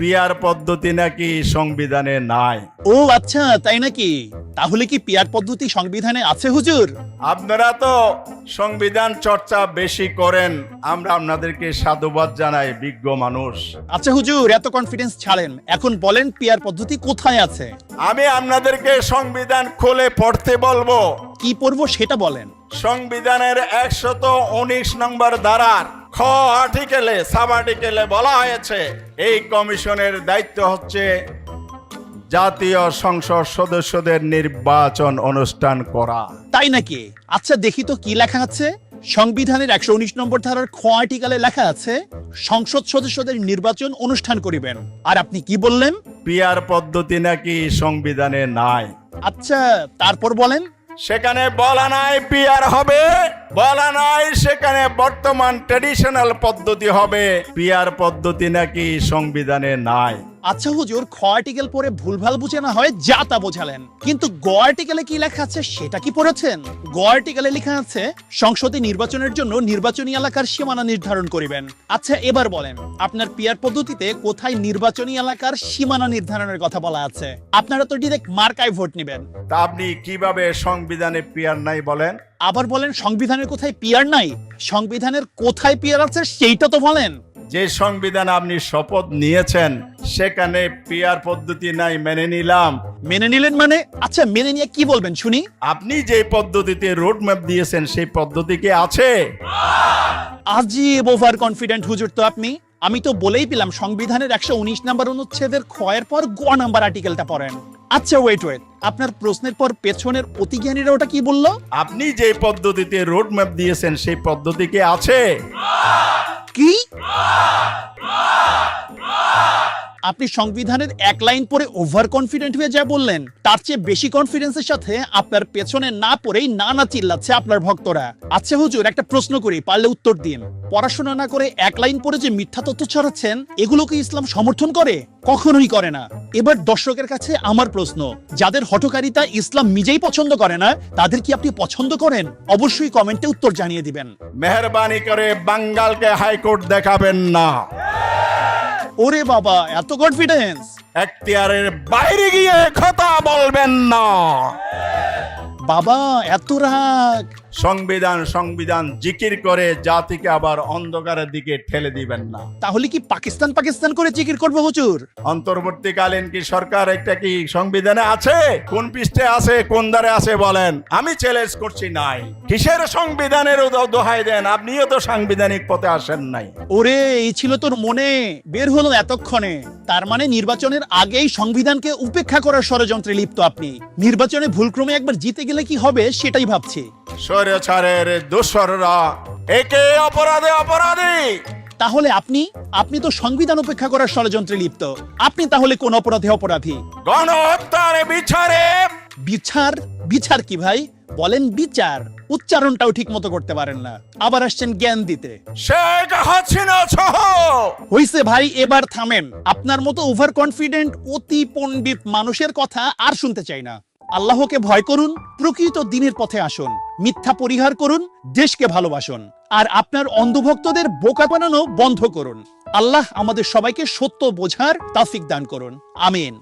Peer পদ্ধতি নাকি সংবিধানে নাই? ও আচ্ছা তাই নাকি? তাহলে কি পিয়ার পদ্ধতি সংবিধানে আছে হুজুর? আপনারা তো সংবিধান চর্চা বেশি করেন আমরা আপনাদেরকে সাধুবাদ জানাই বিজ্ঞ মানুষ। আচ্ছা হুজুর এত কনফিডেন্স ছাড়েন। এখন বলেন পিয়ার পদ্ধতি কোথায় আছে? আমি আপনাদেরকে সংবিধান খুলে পড়তে বলব। কি পড়ব সেটা বলেন। সংবিধানের একশত উনিশ নম্বর ধারার খ আর্টিকেলে সাব আর্টিকেলে বলা হয়েছে এই কমিশনের দায়িত্ব হচ্ছে জাতীয় সংসদ সদস্যদের নির্বাচন অনুষ্ঠান করা। তাই নাকি? আচ্ছা দেখি তো কি লেখা আছে। সংবিধানের একশো উনিশ নম্বর ধারার খ আর্টিকেলে লেখা আছে সংসদ সদস্যদের নির্বাচন অনুষ্ঠান করিবেন। আর আপনি কি বললেন? পিয়ার পদ্ধতি নাকি সংবিধানে নাই। আচ্ছা তারপর বলেন। সেখানে বলা নাই পিয়ার হবে। বলা নাই সেখানে বর্তমান ট্রেডিশনাল পদ্ধতি হবে। পিয়ার পদ্ধতি নাকি সংবিধানে নাই। আচ্ছা হুজুর খ আর্টিকেল পরে ভুলভাল বুঝে না হয় যা তা বোঝালেন। কিন্তু গ আর্টিকেলে কি লেখা আছে সেটা কি পড়েছেন? গ আর্টিকেলে লেখা আছে সংসদে নির্বাচনের জন্য নির্বাচনী এলাকার সীমানা নির্ধারণ করিবেন। আচ্ছা এবার বলেন আপনার পিয়ার পদ্ধতিতে কোথায় নির্বাচনী এলাকার সীমানা নির্ধারণের কথা বলা আছে? আপনারা তো ডিরেক্ট মার্কায় ভোট নেবেন। তা আপনি কীভাবে সংবিধানে পিয়ার নাই বলেন? আবার বলেন সংবিধানের কোথায় পিয়ার নাই? সংবিধানের কোথায় পিয়ার আছে সেইটা তো বলেন। যে সংবিধান আপনি শপথ নিয়েছেন সেখানে পিয়ার পদ্ধতি নাই মেনে নিলাম। মেনে নিলেন মানে? আচ্ছা মেনে নিয়ে কি বলবেন শুনি। আপনি যে পদ্ধতিতে রোড ম্যাপ দিয়েছেন সেই পদ্ধতি কি আছে? আজীব ওভার কনফিডেন্ট হুজুর তো আপনি। আমি তো বলেই পেলাম সংবিধানের একশো উনিশ নাম্বার অনুচ্ছেদের ক্ষয়ের পর গ নাম্বার আর্টিকেলটা পড়েন। আচ্ছা ওয়েট ওয়েট আপনার প্রশ্নের পর পেছনের অতিজ্ঞানীরা ওটা কি বলল? আপনি যে পদ্ধতিতে রোড ম্যাপ দিয়েছেন সেই পদ্ধতি কি আছে? কি? আপনি সংবিধানের এক লাইন পরে ওভার কনফিডেন্ট হয়ে যা বললেন, তার চেয়ে বেশি কনফিডেন্সের সাথে আপনার পেছনে না পড়েই না না চিল্লাচ্ছে আপনার ভক্তরা। আচ্ছা হুজুর, একটা প্রশ্ন করি, পারলে উত্তর দিন। পড়াশোনা না করে এক লাইন পরে যে মিথ্যা তথ্য ছড়াচ্ছেন, এগুলো কি ইসলাম সমর্থন করে? কখনোই করে না। এবার দর্শকের কাছে আমার প্রশ্ন, যাদের হঠকারিতা ইসলাম নিজেই পছন্দ করে না, তাদের কি আপনি পছন্দ করেন? অবশ্যই কমেন্টে উত্তর জানিয়ে দিবেন। মেহরবানি করে বাঙ্গালকে হাইকোর্ট দেখাবেন না। ওরে বাবা এত কনফিডেন্স এখতিয়ারের বাইরে গিয়ে কথা বলবেন না। বাবা এত রাগ। সংবিধান সংবিধান জিকির করে জাতিকে আবার অন্ধকারের দিকে ঠেলে দিবেন না। তাহলে কি পাকিস্তান পাকিস্তান করে জিকির করব হুজুর? অন্তর্বর্তীকালীন কি সরকার একটা কি সংবিধানে আছে? কোন পৃষ্ঠে আছে কোন দ্বারে আছে বলেন। আমি চ্যালেঞ্জ করছি নাই। কিসের সংবিধানের দোহাই দেন? আপনিও তো সাংবিধানিক পথে আসেন নাই। ওরে এই ছিল তোর মনে। বের হলো এতক্ষণে। তার মানে নির্বাচনের আগেই সংবিধানকে উপেক্ষা করার ষড়যন্ত্রে লিপ্ত আপনি। নির্বাচনে ভুলক্রমে একবার জিতে গেলে কি হবে সেটাই ভাবছি। স্বৈরাচারের দোসররা। একে অপরাধে অপরাধী। তাহলে আপনি আপনি তো সংবিধান উপেক্ষা করার ষড়যন্ত্রে লিপ্ত। আপনি তাহলে কোন অপরাধে অপরাধী? গণহত্যার বিচারে। বিচার? বিচার কি ভাই? বলেন বিচার। উচ্চারণটাও ঠিক মতো করতে পারেন না। আবার আসছেন জ্ঞান দিতে। শেখ হাসিনা সহ। হইছে ভাই এবার থামেন। আপনার মতো ওভার কনফিডেন্ট অতি পণ্ডিত মানুষের কথা আর শুনতে চাই না। আল্লাহকে ভয় করুন, প্রকৃত দিনের পথে আসুন, মিথ্যা পরিহার করুন, দেশকে ভালোবাসুন, আর আপনার অন্ধভক্তদের বোকা বানানো বন্ধ করুন। আল্লাহ আমাদের সবাইকে সত্য বোঝার তাফিক দান করুন। আমিন।